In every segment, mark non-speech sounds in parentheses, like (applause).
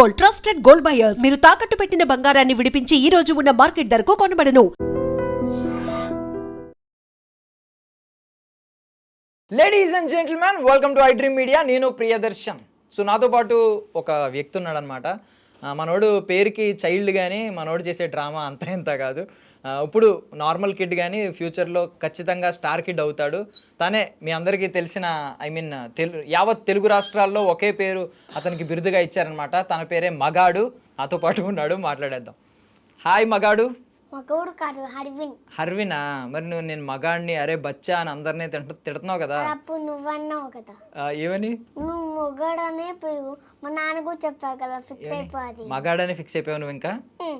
Gold trusted gold buyers. మీరు తాకట్టు పెట్టిన బంగారాన్ని విడిపించి ఈ రోజు ఉన్న మార్కెట్ ధరకు కొనబడను. Ladies and gentlemen welcome to I dream media నేను ప్రియదర్శన్. సో నాతో పాటు ఒక వ్యక్తి ఉన్నాడనమాట. మనోడు పేరుకి చైల్డ్ కానీ మనోడు చేసే డ్రామా అంత ఇంత కాదు ఇప్పుడు నార్మల్ కిడ్ కానీ ఫ్యూచర్లో ఖచ్చితంగా స్టార్ కిడ్ అవుతాడు. తనే మీ అందరికీ తెలిసిన ఐ మీన్ తెలు యావత్ తెలుగు రాష్ట్రాల్లో ఒకే పేరు అతనికి బిరుదుగా ఇచ్చారనమాట తన పేరే మగాడు. నాతో పాటు ఉన్నాడు మాట్లాడేద్దాం. హాయ్ మగాడు. మగవుడు కాదు హరివిన్. హర్వినా? మరి నువ్వు నేను మగాడిని అరే బచ్చా అని అందరినీ తింట తిడుతున్నావు కదా? అప్పుడు నువ్వన్నావు కదా. ఆ, ఏమని? నువ్వు మొగడనే పోయి మా నాన్న కూడా చెప్పావు కదా ఫిక్స్ అయిపోది మగాడని ఫిక్స్ అయిపోయావు నువ్వు ఇంకా?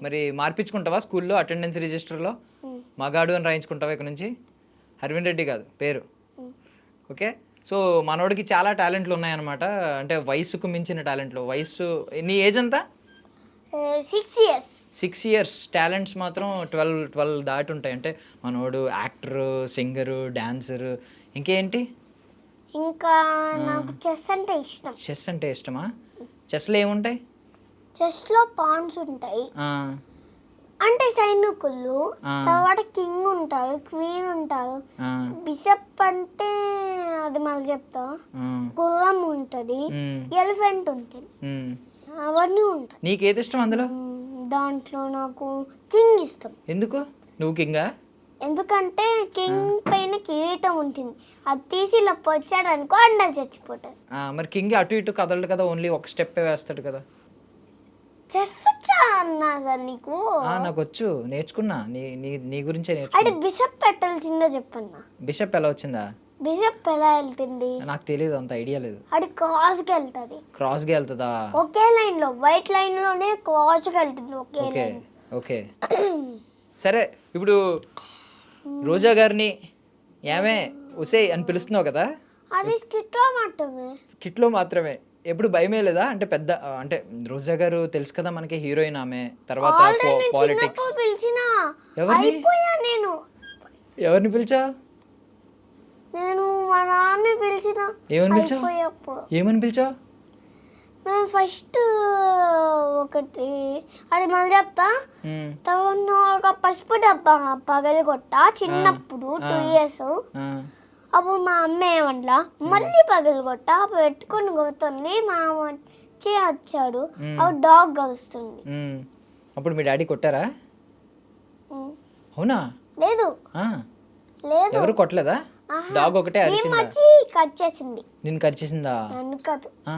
మరి మార్పించుకుంటావా స్కూల్లో అటెండెన్స్ రిజిస్టర్లో? మగాడు అని రాయించుకుంటావా ఇక్కడ నుంచి? హర్విన్ రెడ్డి కాదు పేరు. ఓకే? సో మనోడికి చాలా టాలెంట్లు ఉన్నాయన్నమాట. అంటే వయసుకు మించిన టాలెంట్లు. వయసు నీ ఏజ్ ఎంత? Six years six years talents మాత్రం ట్వెల్వ్ ట్వెల్వ్ దాటి ఉంటాయి అంటే మనోడు యాక్టరు సింగరు డాన్సరు ఇంకేంటి? ఇంకా నాకు చెస్ అంటే ఇష్టం. చెస్ అంటే ఇష్టమా? చెస్లో ఏముంటాయి? చెస్లో పాన్స్ ఉంటాయి. అంటే సైనికులు. తర్వాత కింగ్ ఉంటారు క్వీన్ ఉంటారు బిషప్ అంటే అది మళ్ళీ చెప్తా. గుర్రం ఉంటుంది. ఎలిఫెంట్ ఉంటుంది. అవన్నీ ఉంటాయి. నీకేది ఇష్టం అందులో? దాంట్లో నాకు కింగ్ ఇష్టం. ఎందుకు? నువ్వు కింగా? ఎందుకంటే కింగ్ పైన కిరీటం ఉంటుంది. అది తీసి ఇలా పొచ్చాడు అనుకో అండ చచ్చిపోతాడు. ఆ, మరి కింగ్ అటు ఇటు కదలడు కదా ఓన్లీ ఒక స్టెప్పే వేస్తాడు కదా? చెస్ వచ్చా అన్నా సార్ నీకు? ఆ, నాకు వచ్చు నేర్చుకున్నా. నీ నీ నీ గురించే అంటే నేర్చుకున్నా బిషప్ పెట్టాల్సిందో చెప్పన్నా. బిషప్ ఎలా వచ్చిందా? బిషప్ ఎలా వెళ్తుంది? నాకు తెలియదు అంత ఐడియా లేదు. అది క్రాస్కి వెళ్తుంది. క్రాస్గా వెళ్తుందా? ఒకే లైన్లో వైట్ లైన్లోనే క్రాస్కి వెళ్తుంది ఒకే ఓకే లైన్. ఓకే. సరే ఇప్పుడు రోజా గారిని ఏమే ఉసే అని పిలుస్తున్నావు కదా? అది స్కిట్లో మాత్రమే. స్కిట్లో మాత్రమే. ఎప్పుడు భయమే లేదా? అంటే పెద్ద అంటే రోజా గారు తెలుసు కదా మనకి హీరోయిన్ ఆమె తర్వాత ఆల్రెడీ నేను పాలిటిక్స్ చిన్నప్పుడు పిలిచిన ఎవరిని? అయిపోయా నేను. ఎవరిని పిలిచా? పిలిచిన? ఏమని పిలిచావు? ఏమని పిలిచావు? మేము ఫస్ట్ ఒకటి అది మళ్ళీ చెప్తా? తర్వాత ఒక పసుపు డబ్బా పగలు కొట్ట చిన్నప్పుడు టూ ఇయర్స్ అప్పుడు మా అమ్మ ఏమంటా మళ్ళీ పగలు కొట్ట పెట్టుకొని కొడుతుంది మా వచ్చి వచ్చాడు. అప్పుడు డాగ్ కలుస్తుంది. అప్పుడు మీ డాడీ కొట్టారా. అవునా? లేదు. లేదు. ఎవరు కొట్టలేదా. డాగ్ ఒకటే మేము అరిచిందా? వచ్చి కట్ చేసింది. నిన్ను కరిచేసిందా నన్ను కాదు. ఆ,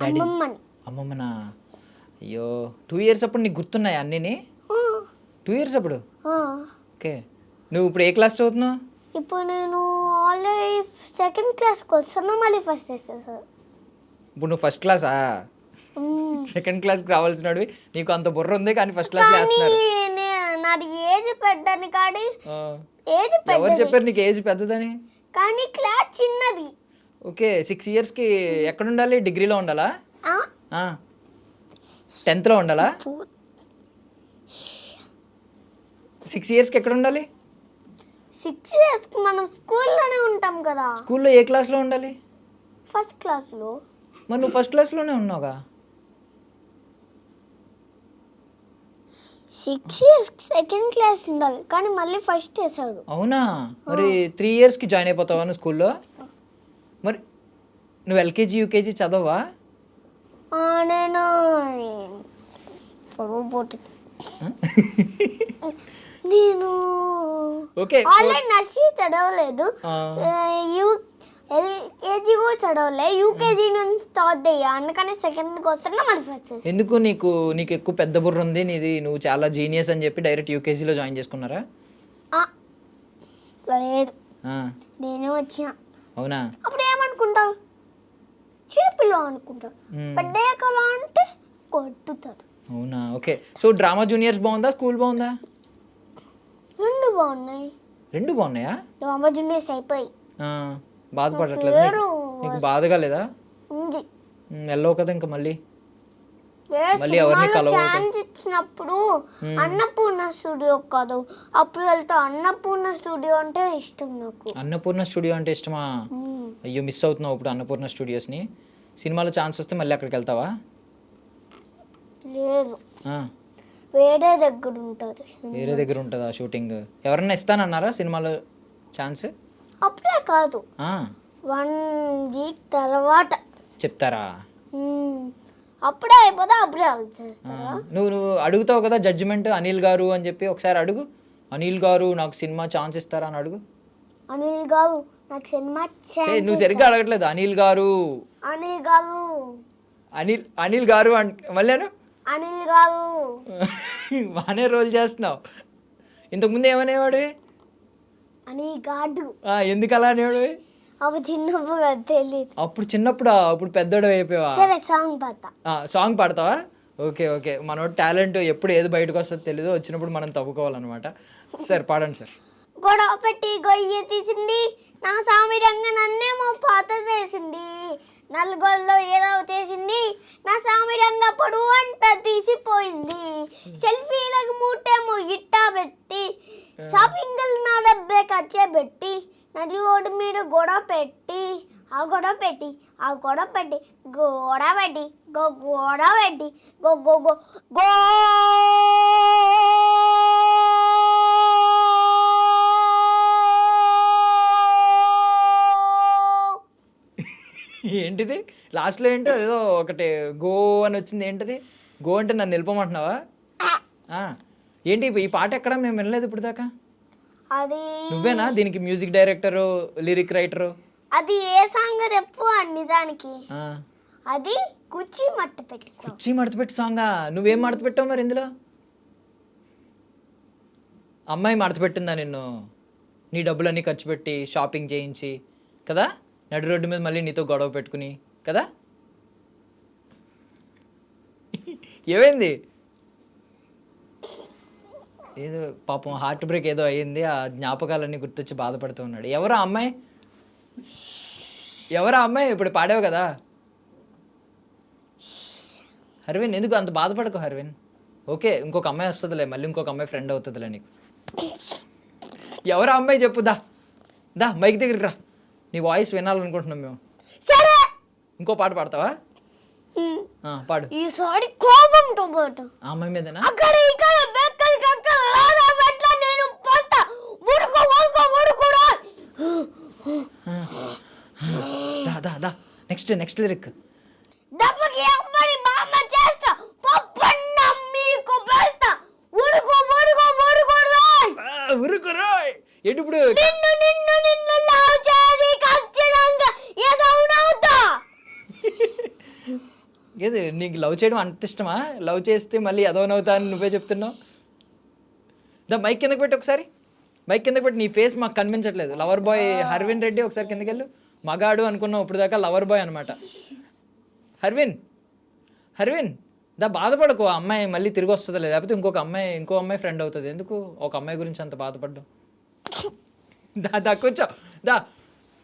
డాడీ అమ్మమ్మని. అమ్మమ్మనా? అయ్యో టూ ఇయర్స్ అప్పుడు నీకు గుర్తున్నాయి అన్నీని? ఆ, టూ ఇయర్స్ అప్పుడు? ఆ. ఓకే. నువ్వు ఇప్పుడు ఏ క్లాస్ చదువుతున్నావు? ఇప్పుడు నేను ఆల్రెడీ సెకండ్ క్లాస్కి వచ్చాను మళ్ళీ ఫస్ట్ వేసేసాను ఇప్పుడు నువ్వు ఫస్ట్ క్లాసా సెకండ్ క్లాస్కి రావాల్సినవి నీకు అంత బుర్ర ఉంది కానీ ఫస్ట్ క్లాస్ కానీ వేస్తున్నారు నే- నాది పెద్దని కాడి ఆ, ఏజ్ ఎవరు చెప్పారు నీకు ఏజ్ పెద్దదని? కానీ క్లాస్ చిన్నది. ఓకే సిక్స్ ఇయర్స్కి ఎక్కడ ఉండాలి డిగ్రీలో ఉండాలా? ఆ? టెన్త్లో ఉండాలా? సిక్స్ ఇయర్స్కి ఎక్కడ ఉండాలి సిక్స్ ఇయర్స్కి మనం స్కూల్లోనే ఉంటాం కదా. స్కూల్లో ఏ క్లాస్లో ఉండాలి? ఫస్ట్ క్లాస్లో. మరి నువ్వు ఫస్ట్ క్లాస్లోనే ఉన్నావుగా? సిక్స్ ఇయర్స్ సెకండ్ క్లాస్ ఉండాలి. కానీ మళ్ళీ ఫస్ట్ వేసాడు అవునా? మరి త్రీ ఇయర్స్కి జాయిన్ అయిపోతావా నువ్వు స్కూల్లో మరి నువ్వు ఎల్కేజీ యూకేజీ చదవా ఆ, నేను పొడవు పోతుంది నేను (laughs) ఓకే ఆల్రెడీ నర్సరీ చదవలేదు. ఆ, యూ ఎల్కేజీ కూడా చదవలే యూకేజీ నుంచి థర్డ్ అయ్యా అందుకని సెకండ్కి వస్తున్నా మళ్ళీ ఫస్ట్. ఎందుకు నీకు నీకు ఎక్కువ పెద్ద బుర్ర ఉంది? నీది నువ్వు చాలా జీనియస్ అని చెప్పి డైరెక్ట్ యూకేజీలో జాయిన్ చేసుకున్నారా? లేదు. ఆ, నేనే వచ్చిన. అవునా? అప్పుడు ఏమనుకుంటావు? చిన్నపిల్ల అనుకుంటావు మ్మ్. పెద్దయ్యాకలా అంటే కొట్టుతాడు అవునా? ఓకే. సో డ్రామా జూనియర్స్ బాగుందా? స్కూల్ బాగుందా? రెండు బాగున్నాయి. రెండు బాగున్నాయా? డ్రామా జూనియర్స్ అయిపోయి. ఆ, బాధపడట్లేదు నీకు? బాధగా లేదా? వెళ్ళవు కదా ఇంకా మళ్ళీ. మళ్ళీ ఎవరిని. ఛాన్స్ ఇచ్చినప్పుడు అన్నపూర్ణ స్టూడియో కాదు. అప్పుడు వెళ్తా అన్నపూర్ణ స్టూడియో అంటే ఇష్టం నాకు. అన్నపూర్ణ స్టూడియో అంటే ఇష్టమా. అయ్యో మిస్ అవుతున్నావు ఇప్పుడు అన్నపూర్ణ స్టూడియోస్ని. సినిమాలో ఛాన్స్ వస్తే మళ్ళీ అక్కడికి వెళ్తావా? లేదు. వేరే దగ్గర ఉంటుంది. వేరే దగ్గర ఉంటుందా షూటింగ్? ఎవరన్నా ఇస్తానన్నారా సినిమాలో ఛాన్స్ అప్పుడే కాదు. వన్ వీక్ తర్వాత. చెప్తారా. అప్పుడే అయిపోతే అప్పుడే చేస్తారా? నువ్వు నువ్వు అడుగుతావు కదా జడ్జిమెంట్ అనిల్ గారు అని చెప్పి ఒకసారి అడుగు. అనిల్ గారు నాకు సినిమా ఛాన్స్ ఇస్తారా అని అడుగు. అనిల్ గారు నాకు సినిమా ఛాన్స్ నువ్వు సరిగ్గా అడగట్లేదు? అనిల్ గారు. అనిల్ గారు. అనిల్ అనిల్ గారు అంట మళ్ళీను? అనిల్ గారు. (laughs) బాగానే రోల్ చేస్తున్నావు. ఇంతకుముందు ఏమనేవాడు? గాడు ఆ, ఎందుకు అలా అనేవాడు? అవి చిన్నప్పుడు తెలియదు అప్పుడు చిన్నప్పుడు? అప్పుడు పెద్దోడు అయిపోయావా? సరే సాంగ్ పాత సాంగ్ పాడతావా? Okay okay. మనోడు టాలెంట్ ఎప్పుడు ఏది బయటకు వస్తుందో తెలియదు వచ్చినప్పుడు మనం తవ్వుకోవాలన్నమాట. సార్ పాడండి సార్. గొడవ పెట్టి గొయ్యి తీసింది. నా సామి రంగ నన్నేమో పాత చేసింది. నలుగొల్లో ఏదో చేసింది. నా సామి రంగ పొడువు అంట తీసిపోయింది సెల్ఫీలకు మూటేమో ఇట్టా పెట్టి షాపింగ్ నా డబ్బే ఖర్చే పెట్టి నది గొడవ పెట్టి ఆ గొడవ పెట్టి ఆ గొడవ పెట్టి గోడ పెట్టి గో గోడ పెట్టి గో గో గో గో. ఏంటిది? లాస్ట్లో ఏంటో ఏదో ఒకటి గో అని వచ్చింది. ఏంటిది? గో అంటే నన్ను నిలపమంటున్నావా? ఆ, ఏంటి ఈ పాట ఎక్కడ? మేము వినలేదు ఇప్పుడు దాకా అది నువ్వేనా దీనికి మ్యూజిక్ డైరెక్టరు లిరిక్ రైటరు అది ఏ సాంగ్ చెప్పు ఆ నిజానికి. అది కుర్చీ మట్ట పెట్టి సాంగ్ కుర్చీ మడతపెట్టి సాంగా నువ్వేం మడతపెట్టావు మరి ఇందులో? అమ్మాయి మడతపెట్టిందా నిన్ను? నీ డబ్బులన్నీ ఖర్చు పెట్టి షాపింగ్ చేయించి కదా? నడు రోడ్డు మీద మళ్ళీ నీతో గొడవ పెట్టుకుని కదా? ఏమైంది? ఏదో పాపం హార్ట్ బ్రేక్ ఏదో అయ్యింది ఆ జ్ఞాపకాలన్నీ గుర్తొచ్చి బాధపడుతూ ఉన్నాడు. ఎవరు అమ్మాయి? ఎవరు అమ్మాయి? ఇప్పుడు పాడావు కదా. హర్విన్ ఎందుకు అంత బాధపడకు హర్విన్? ఓకే ఇంకొక అమ్మాయి వస్తుందిలే మళ్ళీ ఇంకొక అమ్మాయి ఫ్రెండ్ అవుతుందిలే నీకు. ఎవరు అమ్మాయి చెప్పు దా. దా మైక్ దగ్గరికి రా. నీ వాయిస్ వినాలనుకుంటున్నాం మేము. సరే! ఇంకో పాట పాడతావా? పాడు. ఈసారి కోపంతో పాటు. అమ్మాయి మీదనా? అక్కడ ఇక్కడ. దా. దా దా నెక్స్ట్ నెక్స్ట్ లిరిక్ దెబ్బకి బామ్మ చేస్తా. పప్పన్న మీకు పెడతా. ముడుకో ముడుకో రాయ్. ఉరుకురోయ్ ఏంటి ఇప్పుడు? నిన్ను నిన్ను నిన్ను లవ్ ఖచ్చితంగా ఏదో అవుతా ఏది నీకు లవ్ చేయడం అంత ఇష్టమా? లవ్ చేస్తే మళ్ళీ అదోనవుతా అని నువ్వే చెప్తున్నావు? దా మైక్ కిందకి పెట్టి ఒకసారి. మైక్ కిందకి పెట్టి నీ ఫేస్ మాకు కనిపించట్లేదు. లవర్ బాయ్ హర్విన్ రెడ్డి ఒకసారి కిందకి వెళ్ళు. మగాడు అనుకున్నావు ఇప్పుడు దాకా లవర్ బాయ్ అనమాట హర్విన్ హర్విన్ దా బాధపడకు ఆ అమ్మాయి మళ్ళీ తిరిగి వస్తుంది లేకపోతే ఇంకొక అమ్మాయి ఇంకో అమ్మాయి ఫ్రెండ్ అవుతుంది. ఎందుకు? ఒక అమ్మాయి గురించి అంత బాధపడ్డావు దా దా కొంచెం దా